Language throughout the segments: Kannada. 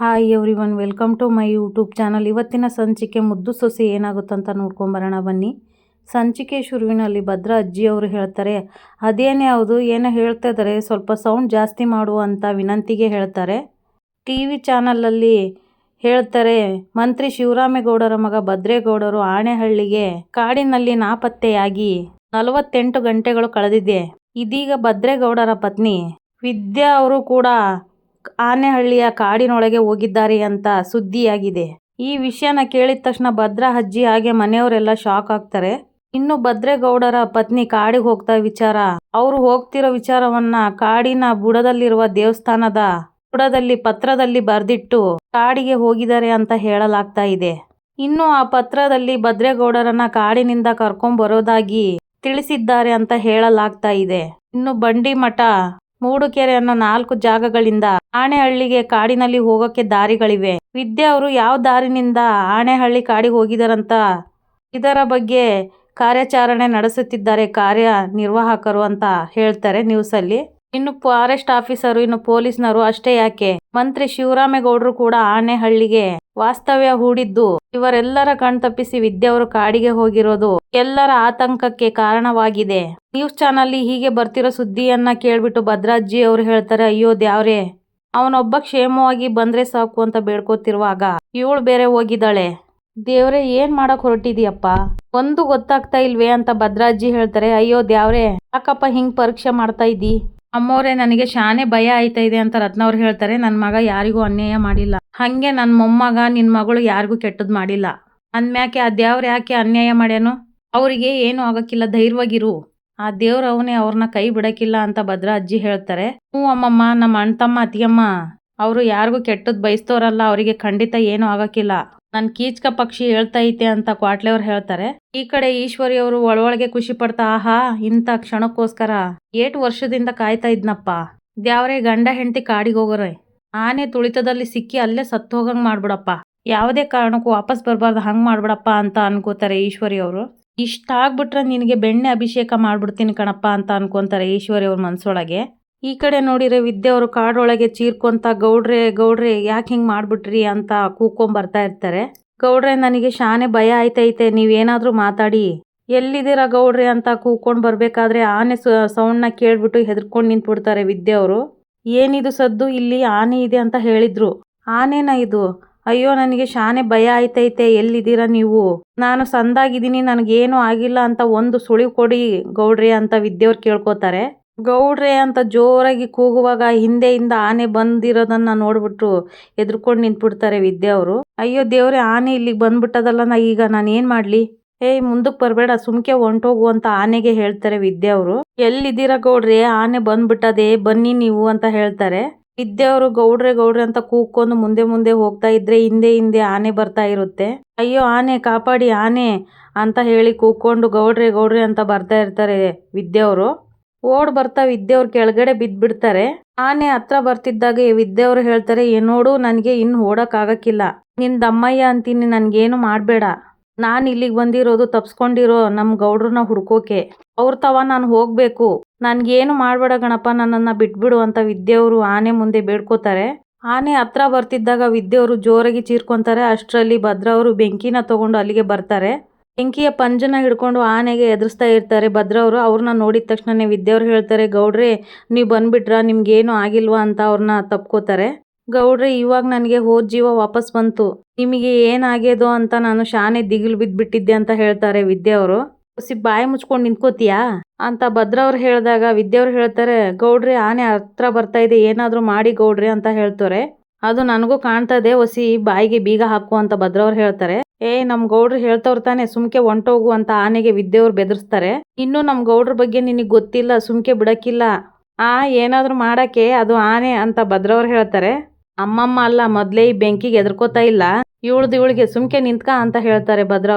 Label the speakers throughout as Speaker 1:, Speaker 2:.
Speaker 1: Hi everyone welcome to my YouTube channel ಇವತ್ತಿನ ಸಂಚಿಕೆ ಮುದ್ದು ಸೊಸೆ ಏನಾಗುತ್ತಂತ ನೋಡ್ಕೊಂಬರೋಣ ಬನ್ನಿ. ಸಂಚಿಕೆ ಶುರುವಿನಲ್ಲಿ ಭದ್ರ ಅಜ್ಜಿಯವರು ಹೇಳ್ತಾರೆ, ಅದೇನೇ ಹೌದು, ಏನೋ ಹೇಳ್ತಾ ಇದ್ದಾರೆ, ಸ್ವಲ್ಪ ಸೌಂಡ್ ಜಾಸ್ತಿ ಮಾಡು ಅಂತ ವಿನಂತಿಗೆ ಹೇಳ್ತಾರೆ. ಟಿ ವಿ ಚಾನಲಲ್ಲಿ ಹೇಳ್ತಾರೆ, ಮಂತ್ರಿ ಶಿವರಾಮೇಗೌಡರ ಮಗ ಭದ್ರೇಗೌಡರು ಆಣೆಹಳ್ಳಿಗೆ ಕಾಡಿನಲ್ಲಿ ನಾಪತ್ತೆಯಾಗಿ ನಲವತ್ತೆಂಟು ಗಂಟೆಗಳು ಕಳೆದಿದೆ. ಇದೀಗ ಭದ್ರೇಗೌಡರ ಪತ್ನಿ ವಿದ್ಯಾ ಅವರು ಕೂಡ ಆನೆಹಳ್ಳಿಯ ಕಾಡಿನೊಳಗೆ ಹೋಗಿದ್ದಾರೆ ಅಂತ ಸುದ್ದಿಯಾಗಿದೆ. ಈ ವಿಷಯನ ಕೇಳಿದ ತಕ್ಷಣ ಭದ್ರಾ ಅಜ್ಜಿ ಹಾಗೆ ಮನೆಯವರೆಲ್ಲ ಶಾಕ್ ಆಗ್ತಾರೆ. ಇನ್ನು ಭದ್ರೇಗೌಡರ ಪತ್ನಿ ಕಾಡಿಗೆ ಹೋಗ್ತಾ ವಿಚಾರ. ಅವರು ಹೋಗ್ತಿರೋ ವಿಚಾರವನ್ನ ಕಾಡಿನ ಬುಡದಲ್ಲಿರುವ ದೇವಸ್ಥಾನದ ಬುಡದಲ್ಲಿ ಪತ್ರದಲ್ಲಿ ಬರೆದಿಟ್ಟು ಕಾಡಿಗೆ ಹೋಗಿದ್ದಾರೆ ಅಂತ ಹೇಳಲಾಗ್ತಾ ಇದೆ. ಇನ್ನು ಆ ಪತ್ರದಲ್ಲಿ ಭದ್ರೇಗೌಡರನ್ನ ಕಾಡಿನಿಂದ ಕರ್ಕೊಂಡ್ ಬರೋದಾಗಿ ತಿಳಿಸಿದ್ದಾರೆ ಅಂತ ಹೇಳಲಾಗ್ತಾ ಇದೆ. ಇನ್ನು ಬಂಡಿಮಠ ಮೂಡುಕೆರೆ ಅನ್ನೋ ನಾಲ್ಕು ಜಾಗಗಳಿಂದ ಆಣೆಹಳ್ಳಿಗೆ ಕಾಡಿನಲ್ಲಿ ಹೋಗೋಕೆ ದಾರಿಗಳಿವೆ. ವಿದ್ಯಾ ಅವರು ಯಾವ ದಾರಿನಿಂದ ಆಣೆಹಳ್ಳಿ ಕಾಡಿಗೆ ಹೋಗಿದಾರಂತ ಇದರ ಬಗ್ಗೆ ಕಾರ್ಯಾಚರಣೆ ನಡೆಸುತ್ತಿದ್ದಾರೆ ಕಾರ್ಯ ನಿರ್ವಾಹಕರು ಅಂತ ಹೇಳ್ತಾರೆ ನ್ಯೂಸ್ ಅಲ್ಲಿ ಇನ್ನು ಫಾರೆಸ್ಟ್ ಆಫೀಸರು ಇನ್ನು ಪೊಲೀಸ್ನರು ಅಷ್ಟೇ ಯಾಕೆ? ಮಂತ್ರಿ ಶಿವರಾಮೇಗೌಡರು ಕೂಡ ಆನೆಹಳ್ಳಿಗೆ ವಾಸ್ತವ್ಯ ಹೂಡಿದ್ದು. ಇವರೆಲ್ಲರ ಕಣ್ತಪ್ಪಿಸಿ ವಿದ್ಯಾವರು ಕಾಡಿಗೆ ಹೋಗಿರೋದು ಎಲ್ಲರ ಆತಂಕಕ್ಕೆ ಕಾರಣವಾಗಿದೆ. ನ್ಯೂಸ್ ಚಾನಲ್ ಹೀಗೆ ಬರ್ತಿರೋ ಸುದ್ದಿಯನ್ನ ಕೇಳ್ಬಿಟ್ಟು ಭದ್ರಾಜ್ಜಿ ಅವರು ಹೇಳ್ತಾರೆ, ಅಯ್ಯೋ ದ್ಯಾವ್ರೆ ಅವನೊಬ್ಬ ಕ್ಷೇಮವಾಗಿ ಬಂದ್ರೆ ಸಾಕು ಅಂತ ಬೇಡ್ಕೋತಿರುವಾಗ ಇವಳು ಬೇರೆ ಹೋಗಿದ್ದಾಳೆ. ದೇವ್ರೆ, ಏನ್ ಮಾಡಕ್ ಹೊರಟಿದ್ಯಪ್ಪ? ಒಂದು ಗೊತ್ತಾಗ್ತಾ ಇಲ್ವೇ? ಅಂತ ಭದ್ರಾಜ್ಜಿ ಹೇಳ್ತಾರೆ, ಅಯ್ಯೋ ದ್ಯಾವ್ರೆ ಯಾಕಪ್ಪ ಹಿಂಗ್ ಪರೀಕ್ಷೆ ಮಾಡ್ತಾ ಇದ್ದಿ? ಅಮ್ಮವ್ರೆ, ನನಗೆ ಶಾನೆ ಭಯ ಆಯ್ತಾ ಇದೆ ಅಂತ ರತ್ನವ್ರು ಹೇಳ್ತಾರೆ. ನನ್ನ ಮಗ ಯಾರಿಗೂ ಅನ್ಯಾಯ ಮಾಡಿಲ್ಲ. ಹಂಗೆ ನನ್ನ ಮೊಮ್ಮಗ, ನಿನ್ ಮಗಳು ಯಾರಿಗೂ ಕೆಟ್ಟದ್ ಮಾಡಿಲ್ಲ. ಅಂದ್ಮ್ಯಾಕೆ ಆ ದೇವ್ರ ಯಾಕೆ ಅನ್ಯಾಯ ಮಾಡ್ಯಾನು? ಅವರಿಗೆ ಏನು ಆಗಕ್ಕಿಲ್ಲ, ಧೈರ್ಯವಾಗಿರು. ಆ ದೇವ್ರ ಅವನೇ ಅವ್ರನ್ನ ಕೈ ಬಿಡಕ್ಕಿಲ್ಲ ಅಂತ ಭದ್ರಾ ಅಜ್ಜಿ ಹೇಳ್ತಾರೆ. ಹ್ಞೂ ಅಮ್ಮಮ್ಮ, ನಮ್ಮ ಅಣ್ಣ ತಮ್ಮ ಅತಿಯಮ್ಮ ಅವರು ಯಾರಿಗೂ ಕೆಟ್ಟದ್ ಬಯಸ್ತವ್ರಲ್ಲ ಅವರಿಗೆ ಖಂಡಿತ ಏನು ಆಗಕ್ಕಿಲ್ಲ. ನನ್ ಕೀಚ್ಕ ಪಕ್ಷಿ ಹೇಳ್ತಾ ಐತೆ ಅಂತ ಕ್ವಾಟ್ಲೆಯವ್ರು ಹೇಳ್ತಾರೆ. ಈ ಕಡೆ ಈಶ್ವರಿ ಅವರು ಒಳೊಳಗೆ ಖುಷಿ ಪಡ್ತಾ, ಆಹಾ, ಇಂಥ ಕ್ಷಣಕ್ಕೋಸ್ಕರ ಏಟ್ ವರ್ಷದಿಂದ ಕಾಯ್ತಾ ಇದ್ನಪ್ಪ. ದ್ಯಾವ್ರೆ ಗಂಡ ಹೆಂಡತಿ ಕಾಡಿಗೆ ಹೋಗೋರೆ. ಆನೆ ತುಳಿತದಲ್ಲಿ ಸಿಕ್ಕಿ ಅಲ್ಲೇ ಸತ್ತು ಹೋಗಂಗ್ ಮಾಡ್ಬಿಡಪ್ಪ. ಯಾವುದೇ ಕಾರಣಕ್ಕೂ ವಾಪಸ್ ಬರಬಾರ್ದು, ಹಂಗ್ ಮಾಡ್ಬಿಡಪ್ಪ ಅಂತ ಅನ್ಕೋತಾರೆ ಈಶ್ವರಿ ಅವರು. ಇಷ್ಟ ಆಗ್ಬಿಟ್ರೆ ನಿನಗೆ ಬೆಣ್ಣೆ ಅಭಿಷೇಕ ಮಾಡ್ಬಿಡ್ತೀನಿ ಕಣಪ್ಪ ಅಂತ ಅನ್ಕೊಂತಾರೆ ಈಶ್ವರಿ ಅವ್ರ ಮನ್ಸೊಳಗೆ. ಈ ಕಡೆ ನೋಡಿದ್ರೆ ವಿದ್ಯೆ ಅವರು ಕಾಡೊಳಗೆ ಚೀರ್ಕೊಂತ, ಗೌಡ್ರೆ ಗೌಡ್ರೆ, ಯಾಕೆ ಹಿಂಗ್ ಮಾಡ್ಬಿಟ್ರಿ? ಅಂತ ಕೂಕೊಂಡ್ ಬರ್ತಾ ಇರ್ತಾರೆ. ಗೌಡ್ರೆ, ನನಗೆ ಶಾನೆ ಭಯ ಆಯ್ತೈತೆ, ನೀವೇನಾದ್ರೂ ಮಾತಾಡಿ. ಎಲ್ಲಿದ್ದೀರಾ ಗೌಡ್ರೆ? ಅಂತ ಕೂಕೊಂಡ್ ಬರ್ಬೇಕಾದ್ರೆ ಆನೆ ಸೌಂಡ್ನ ಕೇಳ್ಬಿಟ್ಟು ಹೆದರ್ಕೊಂಡು ನಿಂತ್ಬಿಡ್ತಾರೆ ವಿದ್ಯೆ ಅವರು ಏನಿದು ಸದ್ದು? ಇಲ್ಲಿ ಆನೆ ಇದೆ ಅಂತ ಹೇಳಿದ್ರು. ಆನೆನ ಇದು? ಅಯ್ಯೋ, ನನಗೆ ಶಾನೆ ಭಯ ಆಯ್ತೈತೆ, ಎಲ್ಲಿದ್ದೀರಾ ನೀವು? ನಾನು ಸಂದಾಗಿದ್ದೀನಿ, ನನಗೇನು ಆಗಿಲ್ಲ ಅಂತ ಒಂದು ಸುಳಿವು ಕೊಡಿ ಗೌಡ್ರಿ, ಅಂತ ವಿದ್ಯೆ ಅವ್ರು ಕೇಳ್ಕೊತಾರೆ. ಗೌಡ್ರೆ ಅಂತ ಜೋರಾಗಿ ಕೂಗುವಾಗ ಹಿಂದೆಯಿಂದ ಆನೆ ಬಂದಿರೋದನ್ನ ನೋಡ್ಬಿಟ್ಟು ಎದ್ರುಕೊಂಡು ನಿಂತ್ಬಿಡ್ತಾರೆ ವಿದ್ಯೆ ಅವರು. ಅಯ್ಯೋ ದೇವ್ರೆ, ಆನೆ ಇಲ್ಲಿಗೆ ಬಂದ್ಬಿಟ್ಟದಲ್ಲ ನಾ ಈಗ ನಾನು ಏನ್ ಮಾಡ್ಲಿ? ಏಯ್, ಮುಂದಕ್ ಬರಬೇಡ, ಸುಮ್ಕೆ ಹೊಂಟೋಗು ಅಂತ ಆನೆಗೆ ಹೇಳ್ತಾರೆ ವಿದ್ಯೆ ಅವರು. ಎಲ್ಲಿದ್ದೀರಾ ಗೌಡ್ರೆ? ಆನೆ ಬಂದ್ಬಿಟ್ಟದೆ, ಬನ್ನಿ ನೀವು ಅಂತ ಹೇಳ್ತಾರೆ. ವಿದ್ಯೆ ಅವರು ಗೌಡ್ರೆ ಗೌಡ್ರೆ ಅಂತ ಕೂಗ್ಕೊಂಡು ಮುಂದೆ ಮುಂದೆ ಹೋಗ್ತಾ ಇದ್ರೆ ಹಿಂದೆ ಹಿಂದೆ ಆನೆ ಬರ್ತಾ ಇರುತ್ತೆ. ಅಯ್ಯೋ, ಆನೆ, ಕಾಪಾಡಿ ಆನೆ ಅಂತ ಹೇಳಿ ಕೂಗ್ಕೊಂಡು ಗೌಡ್ರೆ ಗೌಡ್ರೆ ಅಂತ ಬರ್ತಾ ಇರ್ತಾರೆ ವಿದ್ಯೆ ಅವರು. ಓಡ್ ಬರ್ತಾ ವಿದ್ಯೆಯವ್ರ ಕೆಳಗಡೆ ಬಿದ್ದ್ಬಿಡ್ತಾರೆ ಆನೆ ಹತ್ರ ಬರ್ತಿದ್ದಾಗ ವಿದ್ಯೆಯವ್ರು ಹೇಳ್ತಾರೆ, ಏ ನೋಡು, ನನಗೆ ಇನ್ನು ಓಡೋಕ್ಕಾಗಕ್ಕಿಲ್ಲ ನಿನ್ ದಮ್ಮಯ್ಯ ಅಂತೀನಿ, ನನ್ಗೇನು ಮಾಡಬೇಡ. ನಾನು ಇಲ್ಲಿಗೆ ಬಂದಿರೋದು ತಪ್ಸ್ಕೊಂಡಿರೋ ನಮ್ಮ ಗೌಡ್ರನ್ನ ಹುಡ್ಕೋಕೆ. ಅವ್ರ ತವ ನಾನು ಹೋಗ್ಬೇಕು. ನನ್ಗೇನು ಮಾಡಬೇಡ ಗಣಪ ನನ್ನನ್ನು ಬಿಟ್ಬಿಡು ಅಂತ ವಿದ್ಯೆಯವರು ಆನೆ ಮುಂದೆ ಬೇಡ್ಕೋತಾರೆ. ಆನೆ ಹತ್ರ ಬರ್ತಿದ್ದಾಗ ವಿದ್ಯೆಯವರು ಜೋರಾಗಿ ಚೀರ್ಕೊಂತಾರೆ. ಅಷ್ಟರಲ್ಲಿ ಭದ್ರ ಅವರು ಬೆಂಕಿನ ತಗೊಂಡು ಅಲ್ಲಿಗೆ ಬರ್ತಾರೆ. ಬೆಂಕಿಯ ಪಂಜನ ಹಿಡ್ಕೊಂಡು ಆನೆಗೆ ಎದುರಿಸ್ತಾ ಇರ್ತಾರೆ. ಭದ್ರವರು ಅವ್ರನ್ನ ನೋಡಿದ ತಕ್ಷಣನೇ ವಿದ್ಯೆಯವ್ರು ಹೇಳ್ತಾರೆ, ಗೌಡ್ರೆ, ನೀವು ಬಂದ್ಬಿಟ್ರ, ನಿಮ್ಗೇನು ಆಗಿಲ್ವಾ ಅಂತ ಅವ್ರನ್ನ ತಪ್ಕೋತಾರೆ. ಗೌಡ್ರೆ, ಇವಾಗ ನನಗೆ ಹೋದ ಜೀವ ವಾಪಸ್ ಬಂತು. ನಿಮಗೆ ಏನಾಗ್ಯದೋ ಅಂತ ನಾನು ಶಾನೆ ದಿಗಿಲು ಬಿದ್ದ್ಬಿಟ್ಟಿದ್ದೆ ಅಂತ ಹೇಳ್ತಾರೆ ವಿದ್ಯೆಯವರು ಹುಸಿ ಬಾಯಿ ಮುಚ್ಕೊಂಡು ನಿಂತ್ಕೋತೀಯಾ? ಅಂತ ಭದ್ರವ್ರು ಹೇಳಿದಾಗ ವಿದ್ಯೆಯವ್ರು ಹೇಳ್ತಾರೆ, ಗೌಡ್ರಿ, ಆನೆ ಹತ್ರ ಬರ್ತಾ ಇದೆ, ಏನಾದರೂ ಮಾಡಿ ಗೌಡ್ರಿ, ಅಂತ ಹೇಳ್ತಾರೆ. ಅದು ನನಗೂ ಕಾಣ್ತಾ ಇದೆ, ಒಸಿ, ಬಾಯಿಗೆ ಬೀಗ ಹಾಕು, ಅಂತ ಭದ್ರವ್ರು ಹೇಳ್ತಾರೆ. ಏ, ನಮ್ ಗೌಡ್ರು ಹೇಳ್ತವ್ರ ತಾನೆ, ಸುಮ್ಕೆ ಹೊಂಟೋಗು ಅಂತ ಆನೆಗೆ ವಿದ್ಯೆಯವ್ರು ಬೆದರಿಸ್ತಾರೆ. ಇನ್ನು ನಮ್ ಗೌಡ್ರ ಬಗ್ಗೆ ನಿನಗೆ ಗೊತ್ತಿಲ್ಲ, ಸುಮ್ಕೆ ಬಿಡಕ್ಕಿಲ್ಲ. ಆ, ಏನಾದ್ರೂ ಮಾಡಕ್ಕೆ ಅದು ಆನೆ ಅಂತ ಭದ್ರವ್ರು ಹೇಳ್ತಾರೆ. ಅಮ್ಮಮ್ಮ ಅಲ್ಲ, ಮೊದ್ಲೇ ಈ ಬೆಂಕಿಗೆ ಎದ್ರಕೋತಾ ಇಲ್ಲ. ಇವಳ್ದು ಇವಳಿಗೆ ಸುಮ್ಕೆ ನಿಂತ್ಕ ಅಂತ ಹೇಳ್ತಾರೆ ಭದ್ರ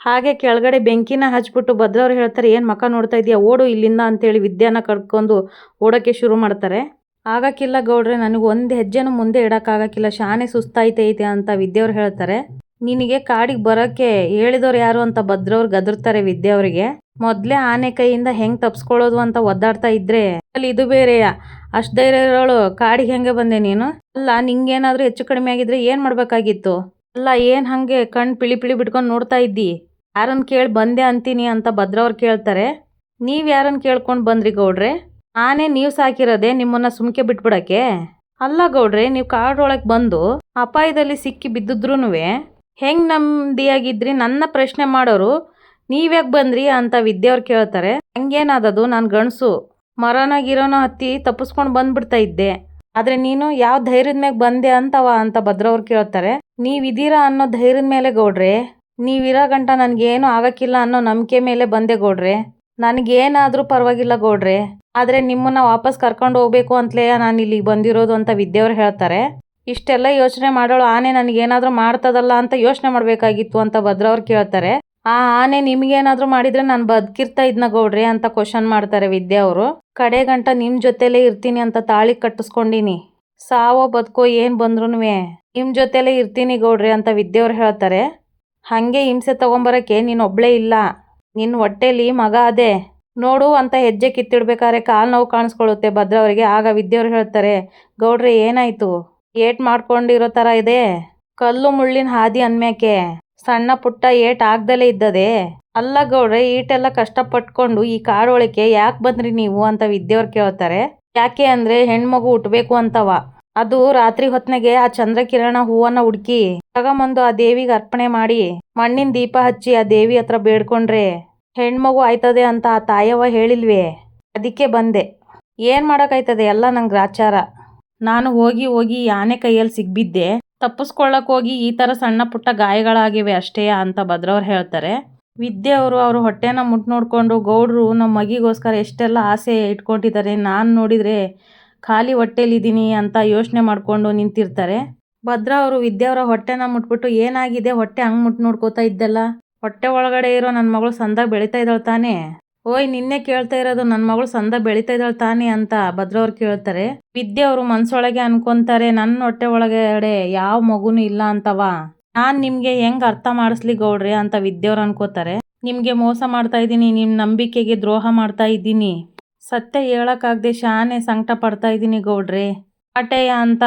Speaker 1: ಹಾಗೆ ಕೆಳಗಡೆ ಬೆಂಕಿನ ಹಚ್ಬಿಟ್ಟು ಭದ್ರವ್ರು ಹೇಳ್ತಾರೆ, ಏನ್ ಮಕ ನೋಡ್ತಾ ಇದೀಯಾ? ಓಡು ಇಲ್ಲಿಂದ ಅಂತೇಳಿ ವಿದ್ಯಾನ ಕಡ್ಕೊಂಡು ಓಡಕ್ಕೆ ಶುರು ಮಾಡ್ತಾರೆ. ಆಗಕ್ಕಿಲ್ಲ ಗೌಡ್ರೆ, ನನಗೆ ಒಂದು ಹೆಜ್ಜೆನೂ ಮುಂದೆ ಇಡಕ್ಕಾಗಕ್ಕಿಲ್ಲ. ಶಾನೆ ಸುಸ್ತಾಯ್ತೈತೆ ಅಂತ ವಿದ್ಯವ್ರು ಹೇಳ್ತಾರೆ. ನಿನಗೆ ಕಾಡಿಗೆ ಬರೋಕ್ಕೆ ಹೇಳಿದವ್ರು ಯಾರು ಅಂತ ಭದ್ರವ್ರು ಗದರ್ತಾರೆ ವಿದ್ಯೆ ವಿದ್ಯವ್ರಿಗೆ ಮೊದಲೇ ಆನೆ ಕೈಯಿಂದ ಹೆಂಗೆ ತಪ್ಸ್ಕೊಳ್ಳೋದು ಅಂತ ಒದ್ದಾಡ್ತಾ ಇದ್ರೆ ಅಲ್ಲಿ ಇದು ಬೇರೆಯ? ಅಷ್ಟು ಧೈರ್ಯ ಇರೋಳು, ಕಾಡಿಗೆ ಹೆಂಗೆ ಬಂದೆ ನೀನು? ಅಲ್ಲ, ನಿಂಗೇನಾದರೂ ಹೆಚ್ಚು ಕಡಿಮೆ ಆಗಿದ್ರೆ ಏನು ಮಾಡಬೇಕಾಗಿತ್ತು? ಅಲ್ಲ, ಏನು ಹಾಗೆ ಕಣ್ಣು ಪಿಳಿ ಪಿಳಿ ಬಿಟ್ಕೊಂಡು ನೋಡ್ತಾ ಇದ್ದಿ? ಯಾರನ್ನು ಕೇಳಿ ಬಂದೆ ಅಂತೀನಿ ಅಂತ ಭದ್ರವ್ರು ಕೇಳ್ತಾರೆ. ನೀವು ಯಾರನ್ನು ಕೇಳ್ಕೊಂಡು ಬಂದ್ರಿ ಗೌಡ್ರೆ? ಆನೆ ನೀವು ಸಾಕಿರೋದೆ ನಿಮ್ಮನ್ನ ಸುಮ್ಕೆ ಬಿಟ್ಬಿಡಕ್ಕೆ? ಅಲ್ಲ ಗೌಡ್ರೆ, ನೀವು ಕಾಡೊಳಗೆ ಬಂದು ಅಪಾಯದಲ್ಲಿ ಸಿಕ್ಕಿ ಬಿದ್ದಿದ್ರೂ ಹೆಂಗ್ ನೆಮ್ಮದಿಯಾಗಿದ್ರಿ ನನ್ನ ಪ್ರಶ್ನೆ ಮಾಡೋರು ನೀವ್ಯಾಕೆ ಬಂದ್ರಿ? ಅಂತ ವಿದ್ಯೆಯವ್ರು ಕೇಳ್ತಾರೆ. ಹಂಗೇನಾದದು ನಾನು ಗಂಡಸು. ಮರನ ಹತ್ತಿ ತಪ್ಪಿಸ್ಕೊಂಡು ಬಂದ್ಬಿಡ್ತಾ ಇದ್ದೆ. ಆದರೆ ನೀನು ಯಾವ ಧೈರ್ಯದ ಮ್ಯಾಗ ಬಂದೆ ಅಂತವ? ಅಂತ ಭದ್ರವ್ರು ಕೇಳ್ತಾರೆ. ನೀವಿದ್ದೀರಾ ಅನ್ನೋ ಧೈರ್ಯದ ಮೇಲೆ ಗೌಡ್ರೆ? ನೀವಿರೋ ಗಂಟ ನನಗೇನು ಆಗಕ್ಕಿಲ್ಲ ಅನ್ನೋ ನಂಬಿಕೆ ಮೇಲೆ ಬಂದೆ ಗೌಡ್ರೆ? ನನಗೇನಾದರೂ ಪರವಾಗಿಲ್ಲ ಗೌಡ್ರೆ. ಆದರೆ ನಿಮ್ಮನ್ನ ವಾಪಸ್ ಕರ್ಕೊಂಡು ಹೋಗ್ಬೇಕು ಅಂತಲೇ ನಾನು ಇಲ್ಲಿಗೆ ಬಂದಿರೋದು ಅಂತ ವಿದ್ಯೆಯವ್ರು ಹೇಳ್ತಾರೆ. ಇಷ್ಟೆಲ್ಲ ಯೋಚನೆ ಮಾಡೋಳು ಆನೆ ನನಗೇನಾದರೂ ಮಾಡ್ತದಲ್ಲ ಅಂತ ಯೋಚನೆ ಮಾಡಬೇಕಾಗಿತ್ತು ಅಂತ ಭದ್ರವ್ರು ಕೇಳ್ತಾರೆ. ಆ ಆನೆ ನಿಮಗೇನಾದರೂ ಮಾಡಿದರೆ ನಾನು ಬದುಕಿರ್ತಾ ಇದ್ನ ಗೌಡ್ರಿ ಅಂತ ಕ್ವಶನ್ ಮಾಡ್ತಾರೆ ವಿದ್ಯಾ ಅವರು. ಕಡೆ ಗಂಟ ನಿಮ್ಮ ಜೊತೆಲೇ ಇರ್ತೀನಿ ಅಂತ ತಾಳಿ ಕಟ್ಟಿಸ್ಕೊಂಡಿನಿ. ಸಾವೋ ಬದುಕೋ ಏನು ಬಂದ್ರೂ ನಿಮ್ಮ ಜೊತೆಲೇ ಇರ್ತೀನಿ ಗೌಡ್ರಿ ಅಂತ ವಿದ್ಯೆಯವ್ರು ಹೇಳ್ತಾರೆ. ಹಾಗೆ ಹಿಂಸೆ ತಗೊಂಬರಕ್ಕೆ ನೀನು ಒಬ್ಳೇ ಇಲ್ಲ. ನಿನ್ನ ಹೊಟ್ಟೆಲಿ ಮಗ ಅದೇ. ನೋಡು ಅಂತ ಹೆಜ್ಜೆ ಕಿತ್ತಿಡ್ಬೇಕಾದ್ರೆ ಕಾಲು ನೋವು ಕಾಣಿಸ್ಕೊಳ್ಳುತ್ತೆ ಭದ್ರವರಿಗೆ. ಆಗ ವಿದ್ಯೆಯವ್ರು ಹೇಳ್ತಾರೆ, ಗೌಡ್ರಿ ಏನಾಯ್ತು? ಏಟ್ ಮಾಡ್ಕೊಂಡಿರೋ ತರ ಇದೆ. ಕಲ್ಲು ಮುಳ್ಳಿನ ಹಾದಿ ಅನ್ಮ್ಯಾಕೆ? ಸಣ್ಣ ಪುಟ್ಟ ಏಟ್ ಆಗ್ದಲೇ ಇದ್ದದೆ. ಅಲ್ಲ ಗೌಡ್ರೆ, ಈಟೆಲ್ಲ ಕಷ್ಟಪಟ್ಕೊಂಡು ಈ ಕಾಡೊಳಕ್ಕೆ ಯಾಕೆ ಬಂದ್ರಿ ನೀವು ಅಂತ ವಿದ್ಯೋರ್ ಕೇಳ್ತಾರೆ. ಯಾಕೆ ಅಂದ್ರೆ ಹೆಣ್ಮಗು ಹುಟ್ಬೇಕು ಅಂತವ. ಅದು ರಾತ್ರಿ ಹೊತ್ನಾಗೆ ಆ ಚಂದ್ರಕಿರಣ ಹೂವನ್ನ ಹುಡುಕಿ ತಗೊಂಬಂದು ಆ ದೇವಿಗೆ ಅರ್ಪಣೆ ಮಾಡಿ, ಮಣ್ಣಿನ ದೀಪ ಹಚ್ಚಿ ಆ ದೇವಿ ಹತ್ರ ಬೇಡ್ಕೊಂಡ್ರೆ ಹೆಣ್ಮಗು ಆಯ್ತದೆ ಅಂತ ಆ ತಾಯವ್ವ ಹೇಳಿಲ್ವೇ? ಅದಕ್ಕೆ ಬಂದೆ. ಏನ್ ಮಾಡೋಕ್ಕಾಯ್ತದೆ ಎಲ್ಲ ನಂಗೆ ಗ್ರಾಚಾರ. ನಾನು ಹೋಗಿ ಹೋಗಿ ಆನೆ ಕೈಯಲ್ಲಿ ಸಿಗ್ಬಿದ್ದೆ. ತಪ್ಪಿಸ್ಕೊಳ್ಳಕ್ ಹೋಗಿ ಈ ಥರ ಸಣ್ಣ ಪುಟ್ಟ ಗಾಯಗಳಾಗಿವೆ ಅಷ್ಟೇ ಅಂತ ಭದ್ರವ್ರು ಹೇಳ್ತಾರೆ. ವಿದ್ಯೆ ಅವರು ಅವ್ರ ಹೊಟ್ಟೆನ ಮುಟ್ ನೋಡಿಕೊಂಡು ಗೌಡ್ರು ನಮ್ಮ ಮಗಿಗೋಸ್ಕರ ಎಷ್ಟೆಲ್ಲ ಆಸೆ ಇಟ್ಕೊಂಡಿದ್ದಾರೆ ನಾನು ನೋಡಿದರೆ ಖಾಲಿ ಹೊಟ್ಟೆಲಿದ್ದೀನಿ ಅಂತ ಯೋಚನೆ ಮಾಡಿಕೊಂಡು ನಿಂತಿರ್ತಾರೆ. ಭದ್ರ ಅವರು ವಿದ್ಯಾವರ ಹೊಟ್ಟೆನ ಮುಟ್ಬಿಟ್ಟು ಏನಾಗಿದೆ? ಹೊಟ್ಟೆ ಹಂಗೆ ಮುಟ್ ನೋಡ್ಕೋತಾ ಇದ್ದಲ್ಲ? ಹೊಟ್ಟೆ ಒಳಗಡೆ ಇರೋ ನನ್ನ ಮಗಳು ಸಂದ ಬೆಳೀತಾ ಇದ್ದಾಳೆ ತಾನೇ? ಓಯ್, ನಿನ್ನೆ ಕೇಳ್ತಾ ಇರೋದು ನನ್ನ ಮಗಳು ಸಂದ ಬೆಳೀತಾ ಇದ್ದಾಳೆ ತಾನೇ ಅಂತ ಭದ್ರವ್ರು ಕೇಳ್ತಾರೆ. ವಿದ್ಯೆ ಅವರು ಮನ್ಸೊಳಗೆ ಅನ್ಕೊಂತಾರೆ ನನ್ನ ಹೊಟ್ಟೆ ಒಳಗಡೆ ಯಾವ ಮಗುನೂ ಇಲ್ಲ ಅಂತವ? ನಾನ್ ನಿಮ್ಗೆ ಹೆಂಗ್ ಅರ್ಥ ಮಾಡಿಸ್ಲಿ ಗೌಡ್ರೆ ಅಂತ ವಿದ್ಯವ್ರು ಅನ್ಕೋತಾರೆ. ನಿಮ್ಗೆ ಮೋಸ ಮಾಡ್ತಾ ಇದ್ದೀನಿ, ನಿಮ್ ನಂಬಿಕೆಗೆ ದ್ರೋಹ ಮಾಡ್ತಾ ಇದ್ದೀನಿ. ಸತ್ಯ ಹೇಳಕ್ಕಾಗ್ದೆ ಶಾನೆ ಸಂಕಟ ಪಡ್ತಾ ಇದ್ದೀನಿ ಗೌಡ್ರಿ. ಆಟೆಯ ಅಂತ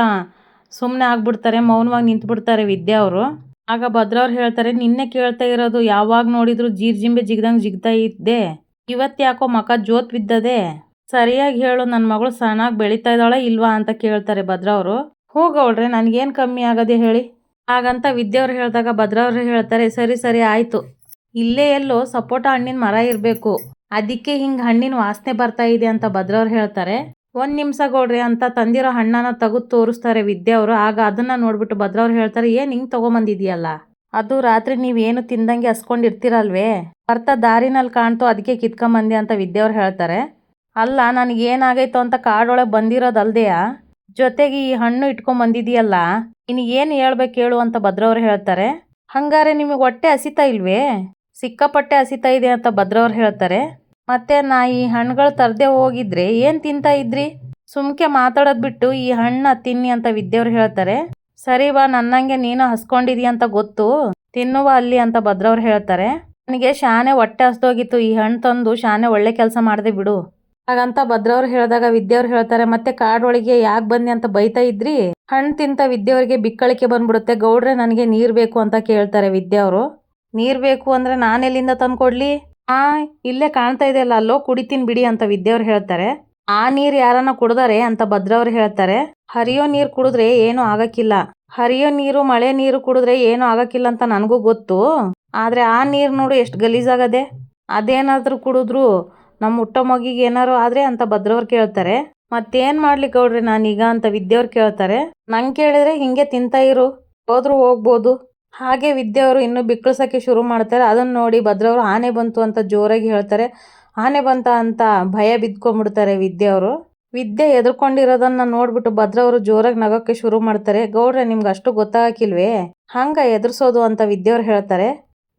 Speaker 1: ಸುಮ್ಮನೆ ಆಗ್ಬಿಡ್ತಾರೆ, ಮೌನವಾಗಿ ನಿಂತ್ಬಿಡ್ತಾರೆ ವಿದ್ಯಾ ಅವರು. ಆಗ ಭದ್ರವ್ರು ಹೇಳ್ತಾರೆ, ನಿನ್ನೆ ಕೇಳ್ತಾ ಇರೋದು ಯಾವಾಗ ನೋಡಿದ್ರು ಜೀರ್ಜಿಂಬೆ ಜಿಗ್ದಂಗೆ ಜಿಗ್ತಾ ಇದ್ದೆ. ಇವತ್ತು ಯಾಕೋ ಮಕ ಜೋತ್ ಬಿದ್ದದೆ? ಸರಿಯಾಗಿ ಹೇಳು ನನ್ನ ಮಗಳು ಸಣ್ಣಾಗಿ ಬೆಳೀತಾ ಇದ್ದಾಳೆ ಇಲ್ವಾ ಅಂತ ಕೇಳ್ತಾರೆ ಭದ್ರವ್ರು. ಗೌಡ್ರೆ ನನಗೇನು ಕಮ್ಮಿ ಆಗದೆ ಹೇಳಿ. ಹಾಗಂತ ವಿದ್ಯವ್ರು ಹೇಳಿದಾಗ ಭದ್ರವ್ರು ಹೇಳ್ತಾರೆ, ಸರಿ ಸರಿ, ಆಯಿತು. ಇಲ್ಲೇ ಎಲ್ಲೋ ಸಪೋಟ ಹಣ್ಣಿನ ಮರ ಇರಬೇಕು. ಅದಕ್ಕೆ ಹಿಂಗೆ ಹಣ್ಣಿನ ವಾಸನೆ ಬರ್ತಾ ಇದೆ ಅಂತ ಭದ್ರವ್ರು ಹೇಳ್ತಾರೆ. ಒಂದು ನಿಮಿಷ ಗೌಡ್ರಿ, ಅಂತ ತಂದಿರೋ ಹಣ್ಣನ್ನು ತೆಗೆದು ತೋರಿಸ್ತಾರೆ ಅವರು ಆಗ ಅದನ್ನ ನೋಡ್ಬಿಟ್ಟು ಭದ್ರವ್ರು ಹೇಳ್ತಾರೆ, ಏನು ಹಿಂಗೆ ತೊಗೊಂಬಂದಿದೆಯಲ್ಲ? ಅದು ರಾತ್ರಿ ನೀವೇನು ತಿಂದಂಗೆ ಹಸ್ಕೊಂಡಿರ್ತೀರಲ್ವೇ? ಬರ್ತಾ ದಾರಿನಲ್ಲಿ ಕಾಣ್ತು ಅದಕ್ಕೆ ಕಿತ್ಕೊಂಬಂದೆ ಅಂತ ವಿದ್ಯವ್ರು ಹೇಳ್ತಾರೆ. ಅಲ್ಲ, ನನಗೆ ಏನಾಗೈತೋ ಅಂತ ಕಾಡೊಳಗೆ ಬಂದಿರೋದಲ್ದೆಯಾ? ಜೊತೆಗೆ ಈ ಹಣ್ಣು ಇಟ್ಕೊಂಬಂದಿದೆಯಲ್ಲ ಇನ್ಗೇನು ಹೇಳ್ಬೇಕು ಹೇಳು ಅಂತ ಭದ್ರವ್ರು ಹೇಳ್ತಾರೆ. ಹಂಗಾರೆ ನಿಮಗೆ ಹೊಟ್ಟೆ ಹಸಿತಾ ಇಲ್ವೇ? ಸಿಕ್ಕಾಪಟ್ಟೆ ಹಸಿತಾ ಇದೆ ಅಂತ ಭದ್ರವ್ರು ಹೇಳ್ತಾರೆ. ಮತ್ತೆ ನಾ ಈ ಹಣ್ಣುಗಳು ತರದೆ ಹೋಗಿದ್ರೆ ಏನು ತಿಂತಾ ಇದ್ರಿ? ಸುಮ್ಕೆ ಮಾತಾಡೋದು ಬಿಟ್ಟು ಈ ಹಣ್ಣ ತಿನ್ನಿ ಅಂತ ವಿದ್ಯವ್ರು ಹೇಳ್ತಾರೆ. ಸರಿ ಬಾ, ನನ್ನಂಗೆ ನೀನು ಹಸ್ಕೊಂಡಿದೀಯ ಅಂತ ಗೊತ್ತು. ತಿನ್ನುವ ಅಲ್ಲಿ ಅಂತ ಭದ್ರವ್ರು ಹೇಳ್ತಾರೆ. ನನಗೆ ಶಾನೆ ಹೊಟ್ಟೆ ಹಸ್ದೋಗಿತ್ತು, ಈ ಹಣ್ಣು ತಂದು ಶಾನೆ ಒಳ್ಳೆ ಕೆಲಸ ಮಾಡಿದೆ ಬಿಡು. ಹಾಗಂತ ಭದ್ರವ್ರು ಹೇಳಿದಾಗ ವಿದ್ಯವ್ರು ಹೇಳ್ತಾರೆ, ಮತ್ತೆ ಕಾಡೊಳಗೆ ಯಾಕೆ ಬಂದೆ ಅಂತ ಬೈತಾ ಇದ್ರಿ? ಹಣ್ಣು ತಿಂತ ವಿದ್ಯವ್ರಿಗೆ ಬಿಕ್ಕಳಿಕೆ ಬಂದ್ಬಿಡುತ್ತೆ, ಗೌಡ್ರೆ ನನಗೆ ನೀರ್ ಬೇಕು ಅಂತ ಕೇಳ್ತಾರೆ ಅವರು ನೀರ್ ಬೇಕು ಅಂದ್ರೆ ನಾನೆಲ್ಲಿಂದ ತಂದ್ಕೊಡ್ಲಿ? ಹಾ ಇಲ್ಲೇ ಕಾಣ್ತಾ ಇದೆಯಲ್ಲ, ಅಲ್ಲೋ ಕುಡಿತೀನಿ ಬಿಡಿ ಅಂತ ವಿದ್ಯವ್ರು ಹೇಳ್ತಾರೆ. ಆ ನೀರು ಯಾರನ್ನ ಕುಡ್ದಾರೆ ಅಂತ ಭದ್ರವ್ರು ಹೇಳ್ತಾರೆ. ಹರಿಯೋ ನೀರು ಕುಡಿದ್ರೆ ಏನು ಆಗಕ್ಕಿಲ್ಲ. ಹರಿಯೋ ನೀರು, ಮಳೆ ನೀರು ಕುಡಿದ್ರೆ ಏನು ಆಗಕ್ಕಿಲ್ಲ ಅಂತ ನನಗೂ ಗೊತ್ತು. ಆದ್ರೆ ಆ ನೀರು ನೋಡು ಎಷ್ಟು ಗಲೀಜಾಗದೆ. ಅದೇನಾದರೂ ಕುಡಿದ್ರು ನಮ್ಮ ಹುಟ್ಟ ಮಗಿಗೆ ಏನಾರು ಆದ್ರೆ ಅಂತ ಭದ್ರವ್ರು ಕೇಳ್ತಾರೆ. ಮತ್ತೇನು ಮಾಡ್ಲಿ ಗೌಡ್ರಿ ನಾನೀಗ ಅಂತ ವಿದ್ಯವ್ರು ಕೇಳ್ತಾರೆ. ನಂಗೆ ಕೇಳಿದ್ರೆ ಹಿಂಗೆ ತಿಂತಾ ಇರು. ಹೋದ್ರು ಹೋಗ್ಬೋದು. ಹಾಗೆ ವಿದ್ಯೆಯವರು ಇನ್ನು ಬಿಕ್ಕಳಿಸೋಕ್ಕೆ ಶುರು ಮಾಡ್ತಾರೆ. ಅದನ್ನ ನೋಡಿ ಭದ್ರವ್ರು ಆನೆ ಬಂತು ಅಂತ ಜೋರಾಗಿ ಹೇಳ್ತಾರೆ. ಆನೆ ಬಂತ ಅಂತ ಭಯ ಬಿದ್ಕೊಂಡ್ಬಿಡ್ತಾರೆ ವಿದ್ಯೆಯವರು ವಿದ್ಯೆ ಎದುರ್ಕೊಂಡಿರೋದನ್ನ ನೋಡ್ಬಿಟ್ಟು ಭದ್ರವರು ಜೋರಾಗಿ ನಗೋಕ್ಕೆ ಶುರು ಮಾಡ್ತಾರೆ. ಗೌಡ್ರೆ, ನಿಮ್ಗೆ ಅಷ್ಟು ಗೊತ್ತಾಗಿಲ್ವೇ ಹಂಗ ಎದುರಿಸೋದು ಅಂತ ವಿದ್ಯೆಯವ್ರು ಹೇಳ್ತಾರೆ.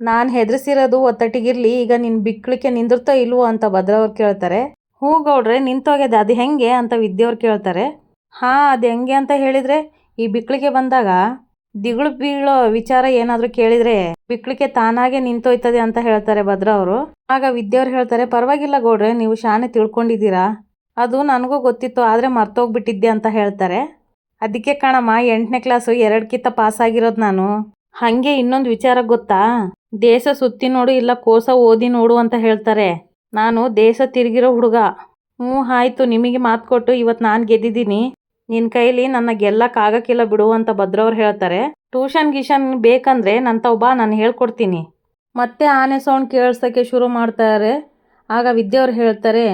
Speaker 1: ನಾನು ಹೆದರ್ಸಿರೋದು ಒತ್ತಟಿಗಿರ್ಲಿ, ಈಗ ನಿನ್ನ ಬಿಕ್ಕಳಿಕೆ ನಿಂದಿರ್ತೋ ಇಲ್ವೋ ಅಂತ ಭದ್ರವ್ರು ಕೇಳ್ತಾರೆ. ಹೂ ಗೌಡ್ರೆ, ನಿಂತೋಗ್ಯದ, ಅದು ಹೆಂಗೆ? ಅಂತ ವಿದ್ಯೆಯವ್ರು ಕೇಳ್ತಾರೆ. ಹಾಂ, ಅದು ಹೆಂಗೆ ಅಂತ ಹೇಳಿದರೆ, ಈ ಬಿಕ್ಳಿಗೆ ಬಂದಾಗ ದಿಗಳು ಬೀಳೋ ವಿಚಾರ ಏನಾದರೂ ಕೇಳಿದರೆ ಬಿಕ್ಳಿಕೆ ತಾನಾಗೆ ನಿಂತೋಯ್ತದೆ ಅಂತ ಹೇಳ್ತಾರೆ ಭದ್ರ ಅವರು. ಆಗ ವಿದ್ಯವ್ರು ಹೇಳ್ತಾರೆ, ಪರವಾಗಿಲ್ಲ ಗೌಡ್ರೆ, ನೀವು ಶಾನೆ ತಿಳ್ಕೊಂಡಿದ್ದೀರಾ? ಅದು ನನಗೂ ಗೊತ್ತಿತ್ತು, ಆದರೆ ಮರ್ತೋಗ್ಬಿಟ್ಟಿದ್ದೆ ಅಂತ ಹೇಳ್ತಾರೆ. ಅದಕ್ಕೆ ಕಾಣಮ್ಮ, ಎಂಟನೇ ಕ್ಲಾಸು ಎರಡಕ್ಕಿಂತ ಪಾಸ್ ಆಗಿರೋದು ನಾನು. ಹಾಗೆ ಇನ್ನೊಂದು ವಿಚಾರ ಗೊತ್ತಾ? ದೇಶ ಸುತ್ತಿ ನೋಡು, ಇಲ್ಲ ಕೋಸ ಓದಿ ನೋಡು ಅಂತ ಹೇಳ್ತಾರೆ. ನಾನು ದೇಶ ತಿರುಗಿರೋ ಹುಡುಗ. ಹ್ಞೂ ಆಯಿತು, ನಿಮಗೆ ಮಾತು ಕೊಟ್ಟು ಇವತ್ತು ನಾನು ಗೆದ್ದಿದ್ದೀನಿ. ನಿನ್ನ ಕೈಲಿ ನನ್ನ ಗೆಲ್ಲಕ್ಕಾಗಕ್ಕಿಲ್ಲ ಬಿಡು ಅಂತ ಭದ್ರವ್ರು ಹೇಳ್ತಾರೆ. ಟ್ಯೂಷನ್ ಗೀಷನ್ ಬೇಕಂದ್ರೆ ನನ್ನ ಬಾ ನಾನು ಹೇಳ್ಕೊಡ್ತೀನಿ. ಮತ್ತೆ ಆನೆ ಸೌಂಡ್ ಕೇಳಿಸೋಕ್ಕೆ ಶುರು ಮಾಡ್ತಾರೆ. ಆಗ ವಿದ್ಯವ್ರು ಹೇಳ್ತಾರೆ,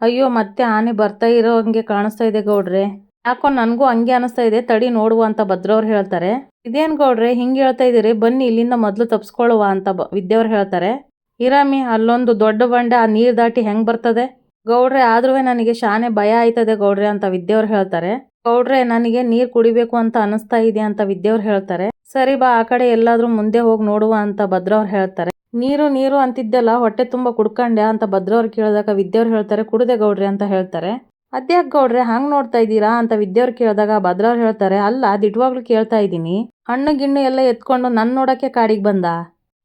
Speaker 1: ಅಯ್ಯೋ, ಮತ್ತೆ ಆನೆ ಬರ್ತಾ ಇರೋ ಹಂಗೆ ಕಾಣಿಸ್ತಾ ಇದೆ ಗೌಡ್ರೆ. ಯಾಕೋ ನನಗೂ ಹಂಗೆ ಅನಿಸ್ತಾ ಇದೆ, ತಡಿ ನೋಡುವ ಅಂತ ಭದ್ರವ್ರು ಹೇಳ್ತಾರೆ. ಇದೇನು ಗೌಡ್ರೆ, ಹಿಂಗೆ ಹೇಳ್ತಾ ಇದ್ದೀರಿ? ಬನ್ನಿ, ಇಲ್ಲಿಂದ ಮೊದಲು ತಪ್ಸ್ಕೊಳ್ಳುವ ಅಂತ ಬ ವಿದ್ಯವ್ರು ಹೇಳ್ತಾರೆ. ಇರಾಮಿ, ಅಲ್ಲೊಂದು ದೊಡ್ಡ ಬಂಡೆ ಆ ನೀರು ದಾಟಿ ಹೆಂಗೆ ಬರ್ತದೆ? ಗೌಡ್ರೆ ಆದ್ರೂ ನನಗೆ ಶಾನೆ ಭಯ ಆಯ್ತದೆ ಗೌಡ್ರೆ ಅಂತ ವಿದ್ಯವ್ರು ಹೇಳ್ತಾರೆ. ಗೌಡ್ರೆ, ನನಗೆ ನೀರ್ ಕುಡಿಬೇಕು ಅಂತ ಅನಿಸ್ತಾ ಇದೆ ಅಂತ ವಿದ್ಯವ್ರು ಹೇಳ್ತಾರೆ. ಸರಿ ಬಾ, ಆ ಕಡೆ ಎಲ್ಲಾದ್ರೂ ಮುಂದೆ ಹೋಗಿ ನೋಡುವ ಅಂತ ಭದ್ರವ್ರು ಹೇಳ್ತಾರೆ. ನೀರು ನೀರು ಅಂತಿದ್ದೆಲ್ಲ, ಹೊಟ್ಟೆ ತುಂಬಾ ಕುಡ್ಕಂಡೆ ಅಂತ ಭದ್ರವ್ರು ಕೇಳಿದಾಗ ವಿದ್ಯವ್ರು ಹೇಳ್ತಾರೆ, ಕುಡ್ದೆ ಗೌಡ್ರೆ ಅಂತ ಹೇಳ್ತಾರೆ. ಅದ್ಯಾಕೆ ಗೌಡ್ರೆ, ಹಂಗ್ ನೋಡ್ತಾ ಇದ್ದೀರಾ ಅಂತ ವಿದ್ಯವ್ರು ಕೇಳಿದಾಗ ಭದ್ರವ್ರು ಹೇಳ್ತಾರೆ, ಅಲ್ಲ, ದಿಟ್ವಾಗ್ಲು ಕೇಳ್ತಾ ಇದ್ದೀನಿ. ಹಣ್ಣು, ಗಿಣ್ಣು ಎಲ್ಲ ಎತ್ಕೊಂಡು ನನ್ನ ನೋಡಕ್ಕೆ ಕಾಡಿಗೆ ಬಂದ?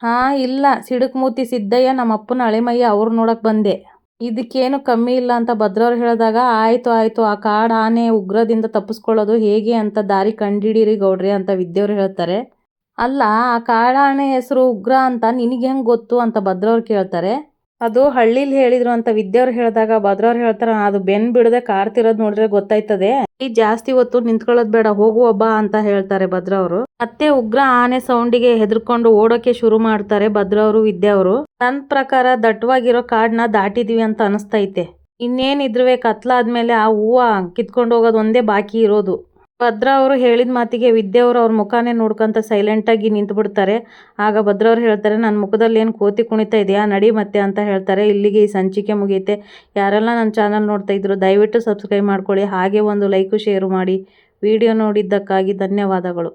Speaker 1: ಹಾ, ಇಲ್ಲ, ಸಿಡುಕ್ ಮೂತಿ ಸಿದ್ದಯ್ಯ ನಮ್ಮ ಅಪ್ಪನ ಅಳೆಮಯ್ಯ ಅವ್ರು ನೋಡಕ್ ಬಂದೆ. ಇದಕ್ಕೇನು ಕಮ್ಮಿ ಇಲ್ಲ ಅಂತ ಭದ್ರವ್ರು ಹೇಳಿದಾಗ, ಆಯಿತು ಆಯಿತು, ಆ ಕಾಡು ಆನೆ ಉಗ್ರದಿಂದ ತಪ್ಪಿಸ್ಕೊಳ್ಳೋದು ಹೇಗೆ ಅಂತ ದಾರಿ ಕಂಡಿಡೀರಿ ಗೌಡ್ರಿ, ಅಂತ ವಿದ್ಯವ್ರು ಹೇಳ್ತಾರೆ. ಅಲ್ಲ, ಆ ಕಾಡಾನೆ ಹೆಸರು ಉಗ್ರ ಅಂತ ನಿನಗೆ ಹೆಂಗೆ ಗೊತ್ತು ಅಂತ ಭದ್ರವ್ರು ಕೇಳ್ತಾರೆ. ಅದು ಹಳ್ಳಿಲಿ ಹೇಳಿದ್ರು ಅಂತ ವಿದ್ಯವ್ರು ಹೇಳಿದಾಗ ಭದ್ರವ್ರು ಹೇಳ್ತಾರೆ, ಅದು ಬೆನ್ ಬಿಡದೆ ಕಾರ್ತಿರೋದು ನೋಡಿದ್ರೆ ಗೊತ್ತಾಯ್ತದೆ. ಈ ಜಾಸ್ತಿ ಹೊತ್ತು ನಿಂತ್ಕೊಳ್ಳೋದ್ ಬೇಡ ಹೋಗುವ ಬಾ ಅಂತ ಹೇಳ್ತಾರೆ ಭದ್ರವ್ರು. ಮತ್ತೆ ಉಗ್ರ ಆನೆ ಸೌಂಡಿಗೆ ಹೆದರ್ಕೊಂಡು ಓಡೋಕೆ ಶುರು ಮಾಡ್ತಾರೆ ಭದ್ರವ್ರು, ವಿದ್ಯಾವ್ರು. ನನ್ ಪ್ರಕಾರ ದಟ್ಟವಾಗಿರೋ ಕಾಡನ್ನ ದಾಟಿದೀವಿ ಅಂತ ಅನಿಸ್ತೈತೆ. ಇನ್ನೇನಿದ್ರುವೆ ಕತ್ಲಾದ್ಮೇಲೆ ಆ ಹೂವ ಕಿತ್ಕೊಂಡು ಹೋಗೋದು ಒಂದೇ ಬಾಕಿ ಇರೋದು. ಭದ್ರ ಅವರು ಹೇಳಿದ ಮಾತಿಗೆ ವಿದ್ಯೆ ಅವರು ಅವ್ರ ಮುಖಾನೇ ನೋಡ್ಕೊಂತ ಸೈಲೆಂಟಾಗಿ ನಿಂತ್ಬಿಡ್ತಾರೆ ಆಗ ಭದ್ರ ಅವ್ರು ಹೇಳ್ತಾರೆ ನನ್ನ ಮುಖದಲ್ಲಿ ಏನು ಕೋತಿ ಕುಣಿತ ಇದೆಯಾ? ನಡಿ ಮತ್ತೆ ಅಂತ ಹೇಳ್ತಾರೆ. ಇಲ್ಲಿಗೆ ಈ ಸಂಚಿಕೆ ಮುಗಿಯುತ್ತೆ ಯಾರೆಲ್ಲ ನನ್ನ ಚಾನಲ್ ನೋಡ್ತಾ ಇದ್ರು, ದಯವಿಟ್ಟು ಸಬ್ಸ್ಕ್ರೈಬ್ ಮಾಡ್ಕೊಳ್ಳಿ. ಹಾಗೆ ಒಂದು ಲೈಕು ಶೇರು ಮಾಡಿ. ವಿಡಿಯೋ ನೋಡಿದ್ದಕ್ಕಾಗಿ ಧನ್ಯವಾದಗಳು.